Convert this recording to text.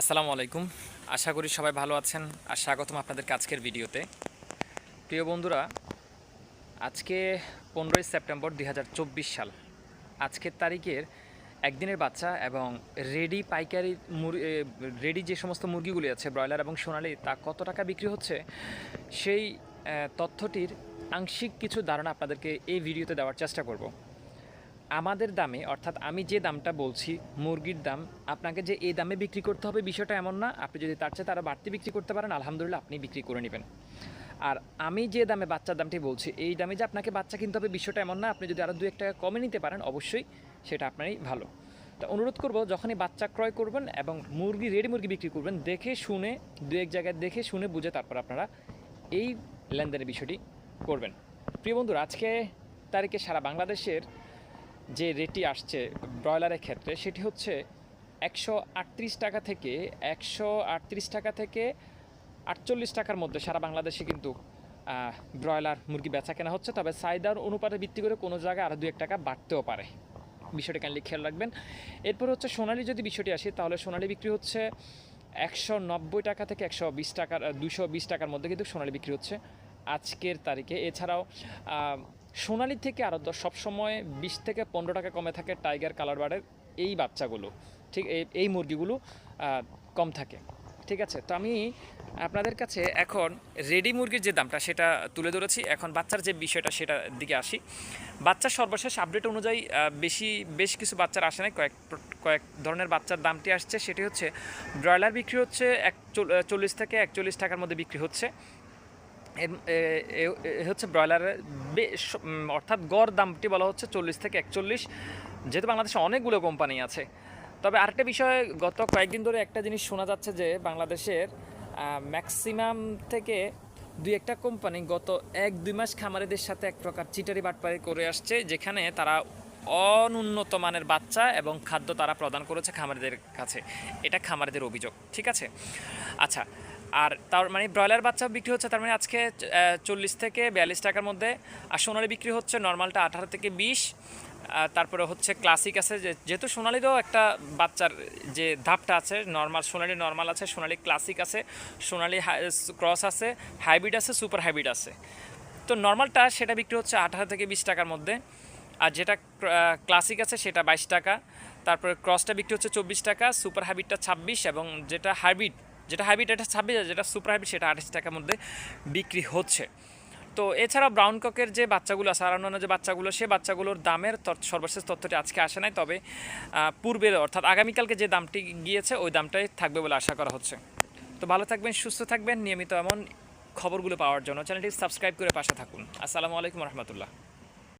আসসালামু আলাইকুম। আশা করি সবাই ভালো আছেন। আর স্বাগতম আপনাদের আজকের ভিডিওতে। প্রিয় বন্ধুরা, আজকে পনেরোই সেপ্টেম্বর দুই হাজার চব্বিশ সাল। আজকের তারিখের একদিনের বাচ্চা এবং রেডি পাইকারি রেডি যে সমস্ত মুরগিগুলি আছে, ব্রয়লার এবং সোনালি, তা কত টাকা বিক্রি হচ্ছে? সেই তথ্যটির আংশিক কিছু ধারণা আপনাদেরকে এই ভিডিওতে দেওয়ার চেষ্টা করব। আমাদের দামে, অর্থাৎ আমি যে দামটা বলছি, মুরগির দাম, আপনাকে যে এই দামে বিক্রি করতে হবে বিষয়টা এমন না। আপনি যদি তার চেয়ে তারা বাড়তি বিক্রি করতে পারেন, আলহামদুলিল্লাহ আপনি বিক্রি করে নেবেন। আর আমি যে দামে বাচ্চার দামটি বলছি, এই দামে যে আপনাকে বাচ্চা কিনতে হবে বিষয়টা এমন না। আপনি যদি আরও দু এক টাকা কমে নিতে পারেন, অবশ্যই সেটা আপনারই ভালো। তো অনুরোধ করব, যখনই বাচ্চা ক্রয় করবেন এবং মুরগি, রেডি মুরগি বিক্রি করবেন, দেখে শুনে দু এক জায়গায় দেখে শুনে বুঝে তারপর আপনারা এই লেনদেনের বিষয়টি করবেন। প্রিয় বন্ধুরা, আজকে তারিখে সারা বাংলাদেশের যে রেটটি আসছে ব্রয়লারের ক্ষেত্রে, সেটি হচ্ছে একশো আটত্রিশ টাকা থেকে একশো আটত্রিশ টাকা থেকে আটচল্লিশ টাকার মধ্যে সারা বাংলাদেশে কিন্তু ব্রয়লার মুরগি বেচা কেনা হচ্ছে। তবে চাহিদার অনুপাতে ভিত্তি করে কোনো জায়গায় আরও দু এক টাকা বাড়তেও পারে। বিষয়টি কাইন্ডলি খেয়াল রাখবেন। এরপর হচ্ছে সোনালি যদি বিষয়টি আসে, তাহলে সোনালি বিক্রি হচ্ছে একশো নব্বই টাকা থেকে একশো বিশ টাকার দুশো বিশ টাকার মধ্যে কিন্তু সোনালি বিক্রি হচ্ছে আজকের তারিখে। এছাড়াও সোনালি থেকে আরও তো সবসময় বিশ থেকে পনেরো টাকা কমে থাকে টাইগার কালার বার্ডের এই বাচ্চাগুলো। ঠিক এই মুরগিগুলো কম থাকে। ঠিক আছে, তো আমি আপনাদের কাছে এখন রেডি মুরগির যে দামটা সেটা তুলে ধরেছি। এখন বাচ্চার যে বিষয়টা সেটার দিকে আসি। বাচ্চার সর্বশেষ আপডেট অনুযায়ী বেশি, বেশ কিছু বাচ্চার আসে নাই। কয়েক কয়েক ধরনের বাচ্চার দামটি আসছে। সেটি হচ্ছে ব্রয়লার বিক্রি হচ্ছে এক চল্লিশ থেকে একচল্লিশ টাকার মধ্যে বিক্রি হচ্ছে। হচ্ছে ব্রয়লারের বেশ অর্থাৎ গড় দামটি বলা হচ্ছে চল্লিশ থেকে একচল্লিশ, যেহেতু বাংলাদেশে অনেকগুলো কোম্পানি আছে। তবে আরেকটা বিষয়ে, গত কয়েকদিন ধরে একটা জিনিস শোনা যাচ্ছে যে বাংলাদেশের ম্যাক্সিমাম থেকে দুই একটা কোম্পানি গত এক, দুই মাস খামারিদের সাথে এক প্রকার চিটারি বাটপারি করে আসছে, যেখানে তারা অনুন্নত মানের বাচ্চা এবং খাদ্য তারা প্রদান করেছে খামারিদের কাছে। এটা খামারিদের অভিযোগ, ঠিক আছে? আচ্ছা আর তার মানে ব্রয়লার বাচ্চা বিক্রি হচ্ছে, তার মানে আজকে চল্লিশ থেকে বিয়াল্লিশ টাকার মধ্যে। আর সোনালি বিক্রি হচ্ছে নর্মালটা আঠারো থেকে বিশ। তারপরে হচ্ছে ক্লাসিক আছে যেহেতু সোনালিরও একটা বাচ্চার যে ধাপটা আছে, নর্মাল সোনালি নর্মাল আছে, সোনালি ক্লাসিক আছে, সোনালি ক্রস আছে, হাইব্রিড আছে, সুপার হাইব্রিড আছে। তো নর্মালটা সেটা বিক্রি হচ্ছে আঠারো থেকে বিশ টাকার মধ্যে। আর যেটা ক্লাসিক আছে সেটা বাইশ টাকা। তারপরে ক্রসটা বিক্রি হচ্ছে চব্বিশ টাকা, সুপার হাইব্রিডটা ছাব্বিশ এবং যেটা হাইব্রিড যেটা হাইব্রিড এটা ছাব্বিশ যেটা সুপার হাইব্রিড সেটা আঠাশ টাকার মধ্যে বিক্রি হচ্ছে। তো এছাড়া ব্রাউন ককের যে বাচ্চাগুলো আছে, আর অন্যান্য যে বাচ্চাগুলো, সে বাচ্চাগুলোর দামের সর্বশেষ তথ্যটি আজকে আসে নাই, তবে পূর্বের, অর্থাৎ আগামীকালকে যে দামটি গিয়েছে, ওই দামটাই থাকবে বলে আশা করা হচ্ছে। তো ভালো থাকবেন, সুস্থ থাকবেন, নিয়মিত এমন খবরগুলো পাওয়ার জন্য। চ্যানেলটি সাবস্ক্রাইব করে পাশে থাকুন। আসসালামু আলাইকুম রহমতুল্লাহ।